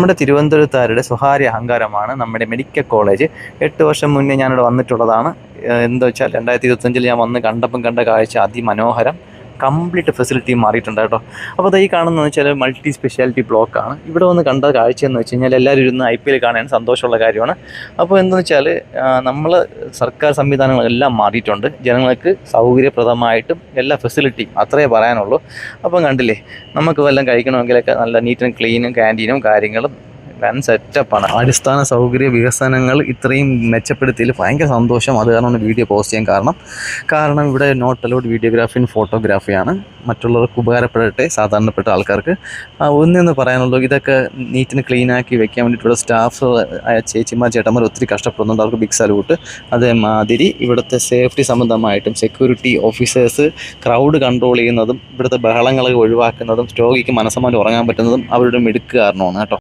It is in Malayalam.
നമ്മുടെ തിരുവനന്തപുരത്തുകാരുടെ സ്വകാര്യ അഹങ്കാരമാണ് നമ്മുടെ മെഡിക്കൽ കോളേജ്. എട്ട് വർഷം മുന്നേ ഞാനിവിടെ വന്നിട്ടുള്ളതാണ്. എന്താ വെച്ചാൽ രണ്ടായിരത്തി ഇരുപത്തഞ്ചിൽ ഞാൻ വന്ന് കണ്ടപ്പം കണ്ട കാഴ്ച അതിമനോഹരം. കംപ്ലീറ്റ് ഫെസിലിറ്റി മാറിയിട്ടുണ്ട് കേട്ടോ. അപ്പോൾ അത് ഈ വെച്ചാൽ മൾട്ടി സ്പെഷ്യാലിറ്റി ബ്ലോക്കാണ് ഇവിടെ വന്ന് കണ്ട കാഴ്ച എന്ന് വെച്ച് കഴിഞ്ഞാൽ എല്ലാവരും ഇരുന്ന് ഐ പി എൽ കാണാൻ സന്തോഷമുള്ള കാര്യമാണ്. അപ്പോൾ എന്താണെന്ന് വെച്ചാൽ നമ്മൾ സർക്കാർ സംവിധാനങ്ങളെല്ലാം മാറിയിട്ടുണ്ട്. ജനങ്ങൾക്ക് സൗകര്യപ്രദമായിട്ടും എല്ലാ ഫെസിലിറ്റിയും അത്രേ പറയാനുള്ളൂ. അപ്പം കണ്ടില്ലേ നമുക്ക് വല്ലതും കഴിക്കണമെങ്കിലൊക്കെ നല്ല നീറ്റ് ക്ലീനും ക്യാന്റീനും കാര്യങ്ങളും വൻ സെറ്റപ്പാണ് അടിസ്ഥാന സൗകര്യ വികസനങ്ങൾ ഇത്രയും മെച്ചപ്പെടുത്തിയതിൽ ഭയങ്കര സന്തോഷം. അത് കാരണമാണ് വീഡിയോ പോസ്റ്റ് ചെയ്യാൻ കാരണം. കാരണം ഇവിടെ നോട്ട് അലൗഡ് വീഡിയോഗ്രാഫി ആൻഡ് ഫോട്ടോഗ്രാഫിയാണ് മറ്റുള്ളവർക്ക് ഉപകാരപ്പെടട്ടെ സാധാരണപ്പെട്ട ആൾക്കാർക്ക്. ഒന്നെന്ന് പറയാനുള്ളൂ ഇതൊക്കെ നീറ്റിന് ക്ലീൻ ആക്കി വെക്കാൻ വേണ്ടിയിട്ട് ഇവിടെ സ്റ്റാഫ് ചേച്ചിമാർ ചേട്ടന്മാർ ഒത്തിരി കഷ്ടപ്പെടുന്നുണ്ട്. അവർക്ക് ബിഗ് സലൂട്ട് അതേമാതിരി ഇവിടുത്തെ സേഫ്റ്റി സംബന്ധമായിട്ടും സെക്യൂരിറ്റി ഓഫീസേഴ്സ് ക്രൗഡ് കൺട്രോൾ ചെയ്യുന്നതും ഇവിടുത്തെ ബഹളങ്ങളൊക്കെ ഒഴിവാക്കുന്നതും രോഗിക്ക് മനസ്സമാനം ഉറങ്ങാൻ പറ്റുന്നതും അവരുടെ മിടുക്ക് കാരണമാണ് കേട്ടോ.